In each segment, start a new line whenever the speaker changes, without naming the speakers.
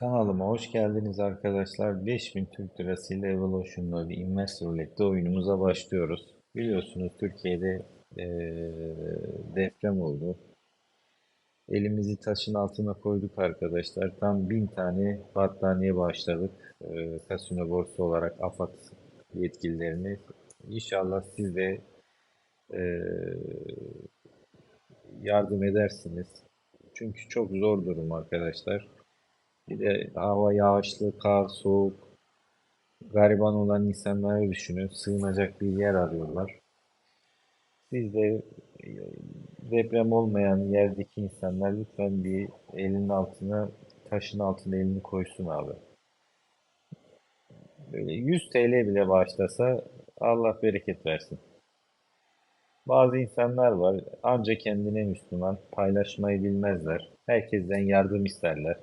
Kanalıma hoş geldiniz arkadaşlar. 5000 Türk Lirası ile Evolution'la bir Invest Roulette oyunumuza başlıyoruz. Biliyorsunuz Türkiye'de eee, deprem oldu. Elimizi taşın altına koyduk arkadaşlar. Tam 1000 tane battaniye bağışladık. Eee Kasino Borsa olarak AFAD yetkililerini. İnşallah siz de eee, yardım edersiniz. Çünkü çok zor durum arkadaşlar. Bir de hava yağışlı, kar, soğuk, gariban olan insanları düşünün. Sığınacak bir yer arıyorlar. Siz de e, deprem olmayan yerdeki insanlar lütfen bir elinin altına, taşın altına elini koysun abi. Böyle 100 TL bile bağışlasa Allah bereket versin. Bazı insanlar var ancak kendine Müslüman, paylaşmayı bilmezler. Herkesten yardım isterler.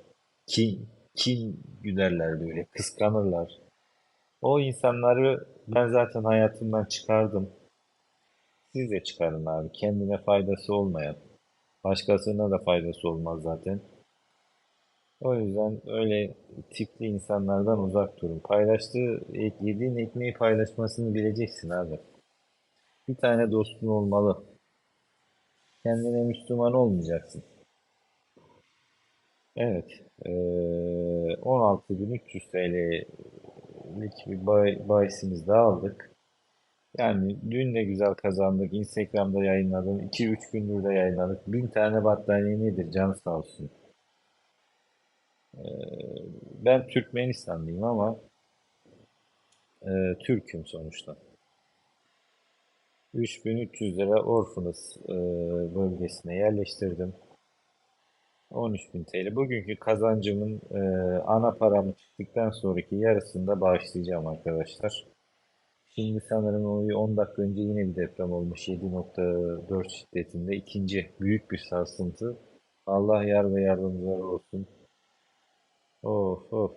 Kin, kin güderler böyle, kıskanırlar. O insanları ben zaten hayatımdan çıkardım. Siz de çıkarın abi. Kendine faydası olmayan. Başkasına da faydası olmaz zaten. O yüzden öyle tipli insanlardan uzak durun. Paylaştığı, yediğin ekmeği paylaşmasını bileceksin abi. Bir tane dostun olmalı. Kendine Müslüman olmayacaksın. Evet. eee 16.300 TL'lik bir bay, bahisimiz daha aldık. Yani dün de güzel kazandık. Instagram'da yayınladım. 2-3 gündür de yayınladık. 1000 tane battaniye nedir? Can sağ olsun. Ben Türkmenistanlıyım ama eee, Türk'üm sonuçta. 3300 lira Orphanus eee, bölgesine yerleştirdim. 13.000 TL. Bugünkü kazancımın eee, ana paramı çıktıktan sonraki yarısını da bağışlayacağım arkadaşlar. Şimdi sanırım o 10 dakika önce yine bir deprem olmuş. 7.4 şiddetinde. ikinci büyük bir sarsıntı. Allah yar ve yardımcıları olsun. Of of.